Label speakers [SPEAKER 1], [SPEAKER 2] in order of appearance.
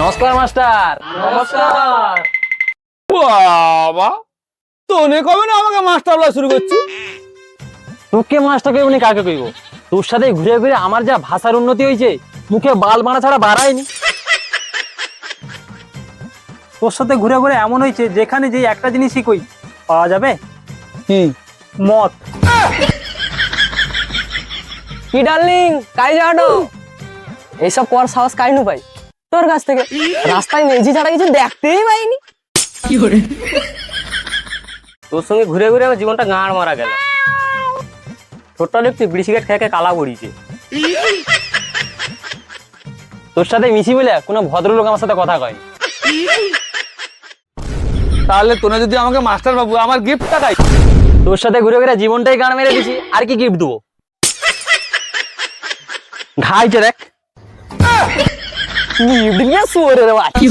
[SPEAKER 1] নমস্কার মাস্টার। নমস্কার।
[SPEAKER 2] বাবা তোনে কবে না আমাকে মাস্টার বলা শুরু করছ
[SPEAKER 1] তোকে মাস্টার কইব নি কাকে কইব? তোর সাথে ঘুরে ঘুরে আমার যা ভাষার উন্নতি হয়েছে মুখে বাল মারা ছাড়া বাড়ায়নি
[SPEAKER 3] তোর সাথে ঘুরে ঘুরে এমন হয়েছে যেখানে যে একটা জিনিসই কই পাওয়া যাবে?
[SPEAKER 2] কি?
[SPEAKER 3] মদ।
[SPEAKER 4] কি ডার্লিং? কাই যাওয়াটো এইসব কর সাহস কাই নু পাই তোর কাছ থেকে। রাস্তায় মেঝি ছাড়া কিছু দেখতেই পাইনি।
[SPEAKER 1] তোর সঙ্গে ঘুরে ঘুরে আমার জীবনটা গাঁড় মারা গেল। ছোট্ট একটু বিড়ি সিগারেট খেয়ে খেয়ে কালা পড়িয়েছে। তোর সাথে মিশি বলে কোনো ভদ্রলোক আমার সাথে কথা কয়
[SPEAKER 2] তাহলে তোরা যদি আমাকে মাস্টার বাবু আমার গিফটটা খাই
[SPEAKER 1] তোর সাথে ঘুরে ঘুরে জীবনটাই গান মেরে দিছি আর কি গিফট দেবো? ঘাইছে দেখ।
[SPEAKER 4] ഇടിഞ്ഞ സൂര്യ വാക്കി